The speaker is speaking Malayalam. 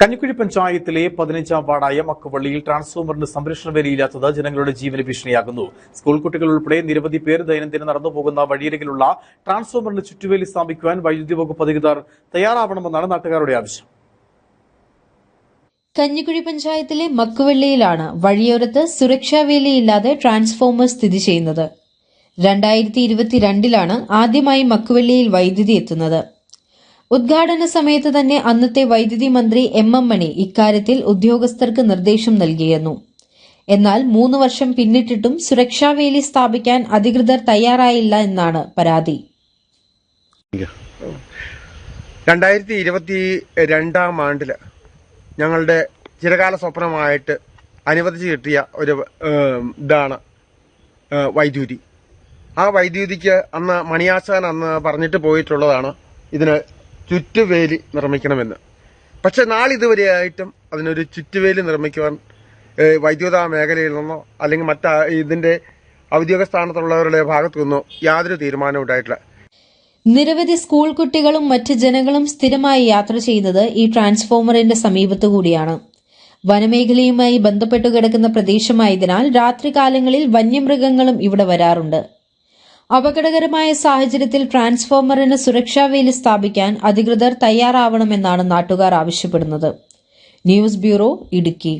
കഞ്ഞിക്കുഴി പഞ്ചായത്തിലെ പതിനഞ്ചാം വാർഡായ മക്കവള്ളിയിൽ ട്രാൻസ്ഫോമറിന് സംരക്ഷണ വരിയില്ലാത്തത് ജനങ്ങളുടെ ജീവന് ഭീഷണിയാകുന്നു. സ്കൂൾ കുട്ടികൾ ഉൾപ്പെടെ നിരവധി പേർ ദൈനംദിനം നടന്നുപോകുന്ന വഴിയരികിലുള്ള ട്രാൻസ്ഫോമറിന് ചുറ്റുവേലി സ്ഥാപിക്കുവാൻ വൈദ്യുതി വകുപ്പ് അധികൃതർ തയ്യാറാവണമെന്നാണ് നാട്ടുകാരുടെ ആവശ്യം. കഞ്ഞിക്കുഴി പഞ്ചായത്തിലെ മക്കുവള്ളിയിലാണ് വഴിയോരത്ത് സുരക്ഷാ വേലിയില്ലാതെ ട്രാൻസ്ഫോമർ സ്ഥിതി ചെയ്യുന്നത്. രണ്ടായിരത്തി ഇരുപത്തിരണ്ടിലാണ് ആദ്യമായി മക്കുവള്ളിയിൽ വൈദ്യുതി എത്തുന്നത്. ഉദ്ഘാടന സമയത്ത് തന്നെ അന്നത്തെ വൈദ്യുതി മന്ത്രി എം എം മണി ഇക്കാര്യത്തിൽ ഉദ്യോഗസ്ഥർക്ക് നിർദ്ദേശം നൽകിയിരുന്നു. എന്നാൽ മൂന്ന് വർഷം പിന്നിട്ടിട്ടും സുരക്ഷാവേലി സ്ഥാപിക്കാൻ അധികൃതർ തയ്യാറായില്ല എന്നാണ് പരാതി. രണ്ടായിരത്തി ഇരുപത്തി രണ്ടാം ആണ്ടിൽ ഞങ്ങളുടെ ചിരകാല സ്വപ്നമായിട്ട് അനുവദിച്ച് കിട്ടിയ ഒരു ഇതാണ് വൈദ്യുതി. ആ വൈദ്യുതിക്ക് അന്ന് മണിയാശാൻ അന്ന് പറഞ്ഞിട്ട് പോയിട്ടുള്ളതാണ് ഇതിന് ചുറ്റുവേലി നിർമ്മിക്കണമെന്ന്. പക്ഷെ നാളിതുവരെയായിട്ടും അതിനൊരു ചുറ്റുവേലി നിർമ്മിക്കുവാൻ വൈദ്യുത മേഖലയിൽ നിന്നോ അല്ലെങ്കിൽ മറ്റ ഇതിന്റെ ഔദ്യോഗിക സ്ഥാനത്തുള്ളവരുടെ ഭാഗത്തു നിന്നോ യാതൊരു തീരുമാനവും ഉണ്ടായിട്ടില്ല. നിരവധി സ്കൂൾ കുട്ടികളും മറ്റ് ജനങ്ങളും സ്ഥിരമായി യാത്ര ചെയ്യുന്നത് ഈ ട്രാൻസ്ഫോമറിന്റെ സമീപത്തു കൂടിയാണ്. വനമേഖലയുമായി ബന്ധപ്പെട്ടു കിടക്കുന്ന പ്രദേശമായതിനാൽ രാത്രികാലങ്ങളിൽ വന്യമൃഗങ്ങളും ഇവിടെ വരാറുണ്ട്. അപകടകരമായ സാഹചര്യത്തിൽ ട്രാൻസ്ഫോമറിന് സുരക്ഷാ വേലി സ്ഥാപിക്കാൻ അധികൃതർ തയ്യാറാവണമെന്നാണ് നാട്ടുകാർ ആവശ്യപ്പെടുന്നത്. News bureau Idukki.